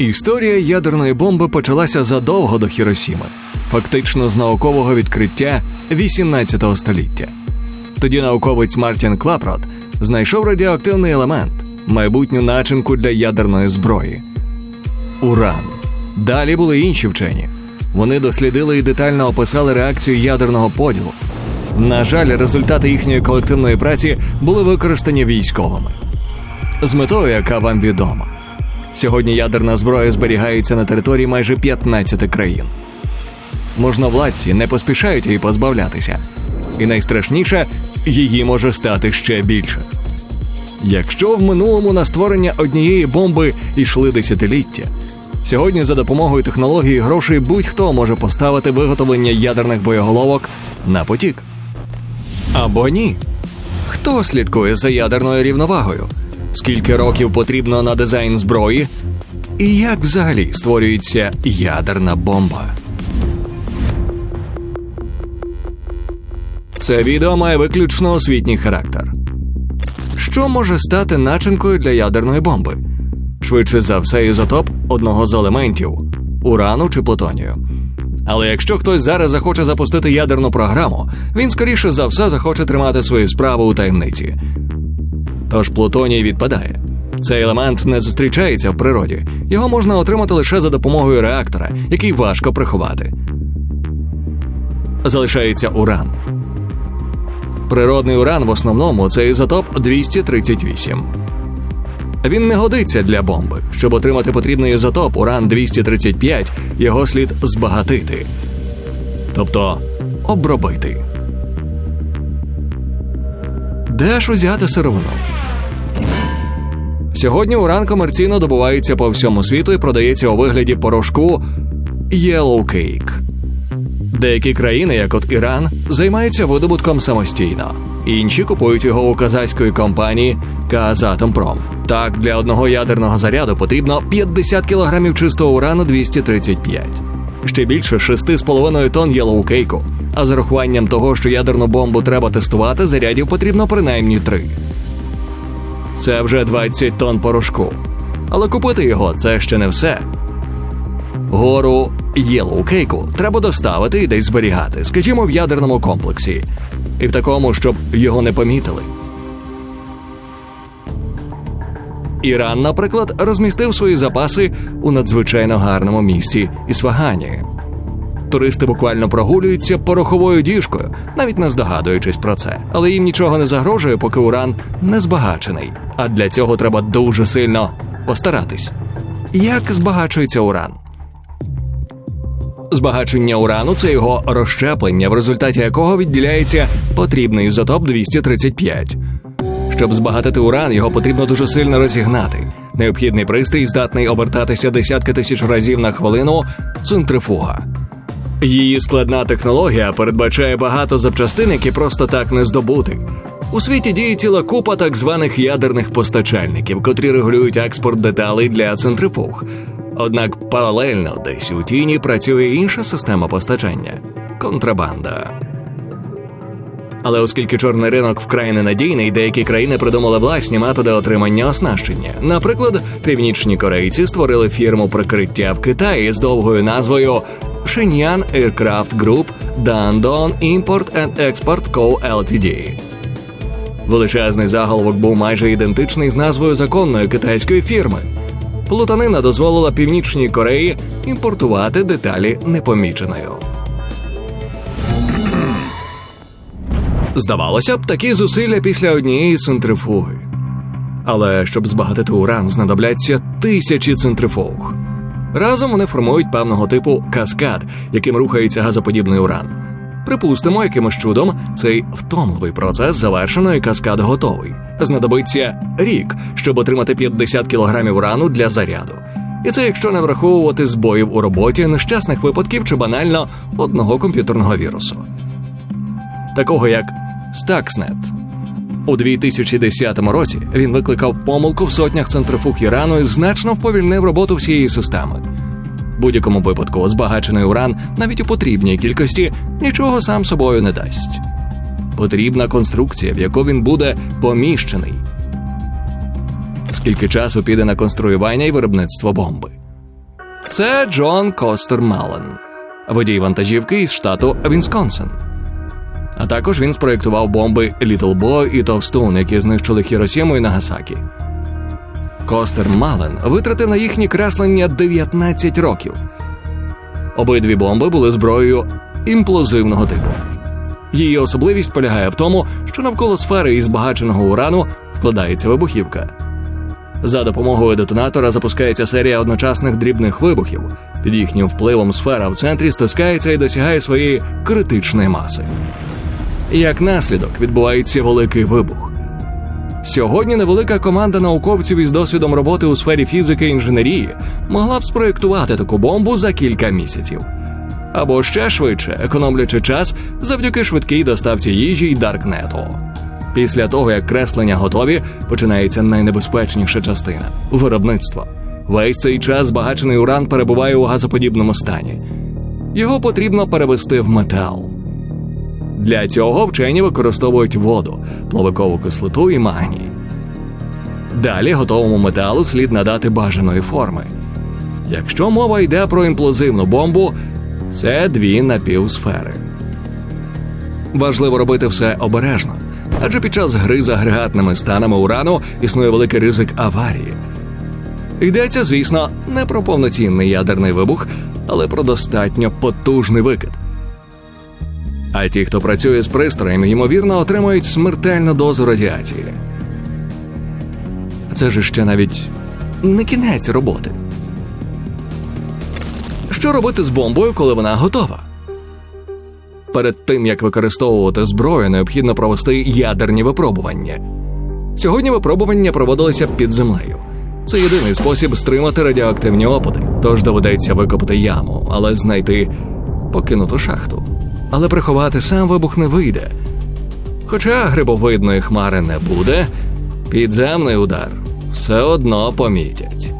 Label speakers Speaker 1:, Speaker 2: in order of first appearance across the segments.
Speaker 1: Історія ядерної бомби почалася задовго до Хіросіми, фактично з наукового відкриття 18 століття. Тоді науковець Мартін Клапрот знайшов радіоактивний елемент, майбутню начинку для ядерної зброї уран. Далі були інші вчені. Вони дослідили і детально описали реакцію ядерного поділу. На жаль, результати їхньої колективної праці були використані військовими з метою, яка вам відома. Сьогодні ядерна зброя зберігається на території майже 15 країн. Можновладці не поспішають її позбавлятися, і найстрашніше її може стати ще більше. Якщо в минулому на створення однієї бомби йшли десятиліття, сьогодні за допомогою технології грошей будь-хто може поставити виготовлення ядерних боєголовок на потік. Або ні. Хто слідкує за ядерною рівновагою? Скільки років потрібно на дизайн зброї? І як взагалі створюється ядерна бомба? Це відео має виключно освітній характер. Що може стати начинкою для ядерної бомби? Швидше за все, ізотоп одного з елементів урану чи плутонію. Але якщо хтось зараз захоче запустити ядерну програму, він скоріше за все захоче тримати свої справи у таємниці. Тож плутоній відпадає. Цей елемент не зустрічається в природі, його можна отримати лише за допомогою реактора, який важко приховати. Залишається уран. Природний уран в основному це ізотоп 238. Він не годиться для бомби. Щоб отримати потрібний ізотоп уран 235, його слід збагатити, тобто обробити. Де ж узяти сировину? Сьогодні уран комерційно добувається по всьому світу і продається у вигляді порошку Yellow Cake. Деякі країни, як от Іран, займаються видобутком самостійно. Інші купують його у казахської компанії Казатомпром. Так, для одного ядерного заряду потрібно 50 кілограмів чистого урану 235. Ще більше 6,5 тонн єлоукейку. А з урахуванням того, що ядерну бомбу треба тестувати, зарядів потрібно принаймні 3. Це вже 20 тонн порошку. Але купити його це ще не все. Гору єлоукейку треба доставити і десь зберігати, скажімо, в ядерному комплексі, і в такому, щоб його не помітили. Іран, наприклад, розмістив свої запаси у надзвичайно гарному місці Ісфагані. Туристи буквально прогулюються пороховою діжкою, навіть не здогадуючись про це. Але їм нічого не загрожує, поки уран не збагачений. А для цього треба дуже сильно постаратись. Як збагачується уран? Збагачення урану це його розщеплення, в результаті якого відділяється потрібний ізотоп 235. Щоб збагатити уран, його потрібно дуже сильно розігнати. Необхідний пристрій здатний обертатися десятки тисяч разів на хвилину центрифуга. Її складна технологія передбачає багато запчастин, які просто так не здобути. У світі діє ціла купа так званих ядерних постачальників, котрі регулюють експорт деталей для центрифуг. Однак паралельно десь у тіні працює інша система постачання контрабанда. Але оскільки чорний ринок вкрай ненадійний, деякі країни придумали власні методи отримання оснащення. Наприклад, північні корейці створили фірму прикриття в Китаї з довгою назвою Shenyang Aircraft Group Dandong Import and Export Co. Ltd. Величезний заголовок був майже ідентичний з назвою законної китайської фірми. Плутанина дозволила Північній Кореї імпортувати деталі непоміченою. Здавалося б, такі зусилля після однієї центрифуги. Але щоб збагатити уран, знадобляться тисячі центрифуг. Разом вони формують певного типу каскад, яким рухається газоподібний уран. Припустимо, якимось чудом цей втомливий процес завершено і каскад готовий. Знадобиться рік, щоб отримати 50 кілограмів урану для заряду. І це якщо не враховувати збоїв у роботі, нещасних випадків чи банально одного комп'ютерного вірусу, такого як Stuxnet. У 2010 році він викликав помилку в сотнях центрифуг Ірану і значно вповільнив роботу всієї системи. Будь-якому випадку збагачений уран навіть у потрібній кількості нічого сам собою не дасть. Потрібна конструкція, в яку він буде поміщений. Скільки часу піде на конструювання і виробництво бомби? Це Джон Костер Мален, водій вантажівки із штату Вінсконсин. А також він спроєктував бомби Літл Бо і Товстун, які знищили Хіросіму і Нагасакі. Костер Мален витратив на їхні креслення 19 років. Обидві бомби були зброєю імплозивного типу. Її особливість полягає в тому, що навколо сфери із збагаченого урану вкладається вибухівка. За допомогою детонатора запускається серія одночасних дрібних вибухів. Під їхнім впливом сфера в центрі стискається і досягає своєї критичної маси. Як наслідок відбувається великий вибух. Сьогодні невелика команда науковців із досвідом роботи у сфері фізики і інженерії могла б спроєктувати таку бомбу за кілька місяців. Або ще швидше, економлячи час завдяки швидкій доставці їжі й даркнету. Після того, як креслення готові, починається найнебезпечніша частина виробництво. Весь цей час збагачений уран перебуває у газоподібному стані. Його потрібно перевести в метал. Для цього вчені використовують воду, плавикову кислоту і магній. Далі готовому металу слід надати бажаної форми. Якщо мова йде про імплозивну бомбу, це дві напівсфери. Важливо робити все обережно, адже під час гри з агрегатними станами урану існує великий ризик аварії. Йдеться, звісно, не про повноцінний ядерний вибух, але про достатньо потужний викид. А ті, хто працює з пристроєм, ймовірно, отримують смертельну дозу радіації. Це ж ще навіть не кінець роботи. Що робити з бомбою, коли вона готова? Перед тим як використовувати зброю, необхідно провести ядерні випробування. Сьогодні випробування проводилися під землею. Це єдиний спосіб стримати радіоактивні опади, тож доведеться викопати яму, але знайти покинуту шахту. Але приховати сам вибух не вийде. Хоча грибовидної хмари не буде, підземний удар все одно помітять.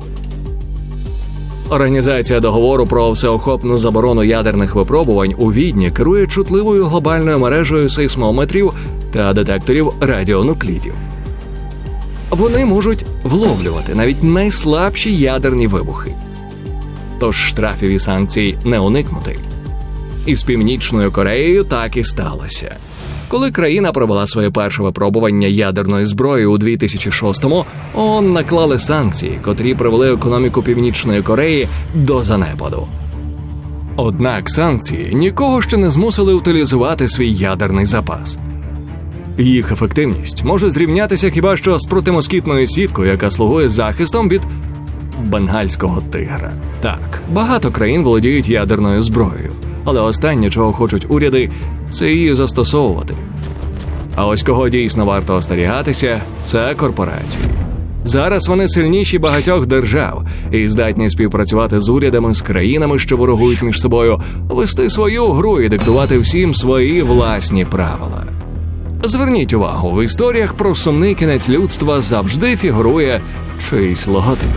Speaker 1: Організація договору про всеохопну заборону ядерних випробувань у відні керує чутливою глобальною мережею сейсмометрів та детекторів радіонуклідів. Вони можуть вловлювати навіть найслабші ядерні вибухи. Тож штрафів і санкцій не уникнути. Із Північною Кореєю так і сталося. Коли країна провела своє перше випробування ядерної зброї у 2006-му, ООН наклали санкції, котрі привели економіку Північної Кореї до занепаду. Однак санкції нікого ще не змусили утилізувати свій ядерний запас. Їх ефективність може зрівнятися хіба що з протимоскітною сіткою, яка слугує захистом від бенгальського тигра. Так, багато країн володіють ядерною зброєю, але останнє, чого хочуть уряди, це її застосовувати. А ось кого дійсно варто остерігатися, це корпорації. Зараз вони сильніші багатьох держав і здатні співпрацювати з урядами з країнами, що ворогують між собою, вести свою гру і диктувати всім свої власні правила. Зверніть увагу, в історіях про сумний кінець людства завжди фігурує чийсь логотип.